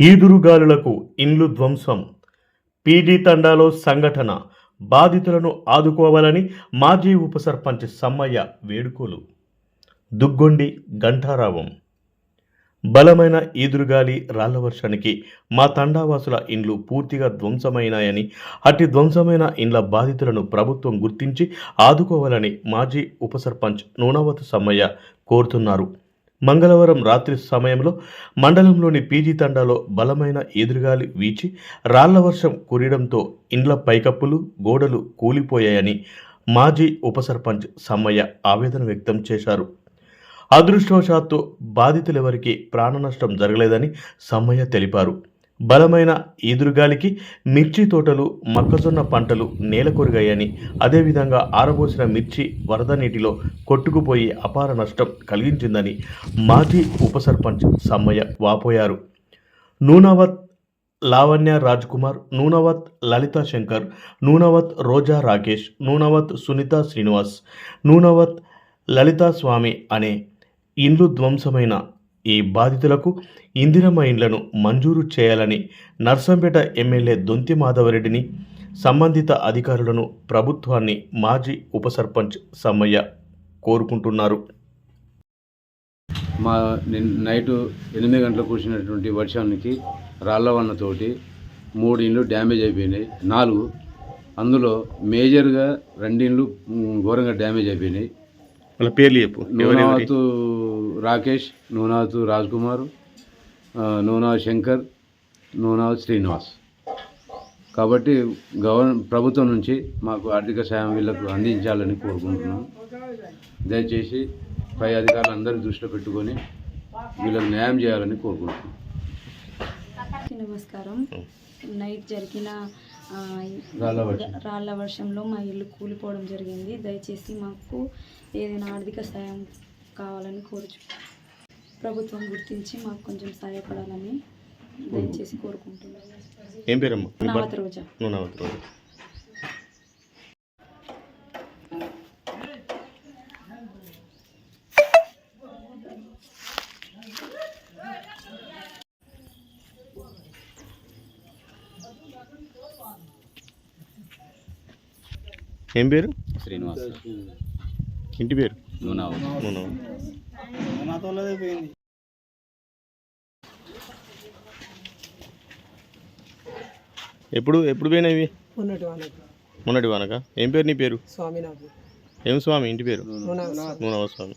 ఈదురుగాలులకు ఇండ్లు ధ్వంసం. పీడీ తండాలో సంఘటన. బాధితులను ఆదుకోవాలని మాజీ ఉప సర్పంచ్ సమ్మయ్య వేడుకోలు. దుగ్గొండి గంటారావం బలమైన ఈదురుగాలి రాళ్ళ వర్షానికి మా తండావాసుల ఇండ్లు పూర్తిగా ధ్వంసమైనాయని అట్టి ధ్వంసమైన ఇండ్ల బాధితులను ప్రభుత్వం గుర్తించి ఆదుకోవాలని మాజీ ఉప సర్పంచ్ నూనవతు సమ్మయ్య కోరుతున్నారు. మంగళవారం రాత్రి సమయంలో మండలంలోని పీజీ తండాలో బలమైన ఎదురుగాలి వీచి రాళ్ళ వర్షం కురియడంతో ఇండ్ల పైకప్పులు గోడలు కూలిపోయాయని మాజీ ఉప సర్పంచ్ సమ్మయ్య ఆవేదన వ్యక్తం చేశారు. అదృష్టవశాత్తు బాధితులెవరికీ ప్రాణ నష్టం జరగలేదని సమ్మయ్య తెలిపారు. బలమైన ఈదురుగాలికి మిర్చి తోటలు మొక్కజొన్న పంటలు నేలకొరిగాయని అదేవిధంగా ఆరబోసిన మిర్చి వరద నీటిలో కొట్టుకుపోయి అపార నష్టం కలిగించిందని మాజీ ఉప సర్పంచ్ సమ్మయ్య వాపోయారు. నూనవత్ లావణ్య రాజ్ కుమార్ నూనవత్ లలితా శంకర్ నూనవత్ రోజా రాకేష్ నూనవత్ సునీత శ్రీనివాస్ నూనవత్ లలితా స్వామి అనే ఇండ్లు ధ్వంసమైన ఈ బాధితులకు ఇందిరమ్మ ఇండ్లను మంజూరు చేయాలని నర్సంపేట ఎమ్మెల్యే దొంతి మాధవరెడ్డిని సంబంధిత అధికారులను ప్రభుత్వాన్ని మాజీ ఉప సర్పంచ్ సమ్మయ్య కోరుకుంటున్నారు. మా నైటు ఎనిమిది గంటలకు కురిసినటువంటి వర్షానికి రాళ్ళ వన్నతోటి మూడు ఇండ్లు డ్యామేజ్ అయిపోయినాయి. నాలుగు అందులో మేజర్గా రెండు ఇండ్లు మ్, ఘోరంగా డ్యామేజ్ అయిపోయినాయి. వాళ్ళ పేర్లు చెప్పు. నూనావతు రాకేష్ నూనావతు రాజ్ కుమార్ నూనావత్ శంకర్ నూనావత్ శ్రీనివాస్. కాబట్టి గవర్ ప్రభుత్వం నుంచి మాకు ఆర్థిక సాయం వీళ్ళకు అందించాలని కోరుకుంటున్నాం. దయచేసి పై అధికారులు అందరూ దృష్టిలో పెట్టుకొని వీళ్ళకి న్యాయం చేయాలని కోరుకుంటున్నాం. నమస్కారం. నైట్ జరిగిన. రాళ్ళ వర్షంలో మా ఇల్లు కూలిపోవడం జరిగింది. దయచేసి మాకు ఏదైనా ఆర్థిక సాయం కావాలని కోరుచు ప్రభుత్వం గుర్తించి మాకు కొంచెం సహాయపడాలని దయచేసి కోరుకుంటున్నాను. ఏం పేరమ్మా? నీ భర్త- నావత రోజా నూనవత్ రోజు ఏం పేరు? శ్రీనివాస్. ఇంటి పేరు? ఎప్పుడు ఎప్పుడు వాళ్ళకి మొన్నటి వానక. ఏం పేరు నీ పేరు? స్వామి నాకు. ఏం స్వామి? ఇంటి పేరు? నూనవ స్వామి.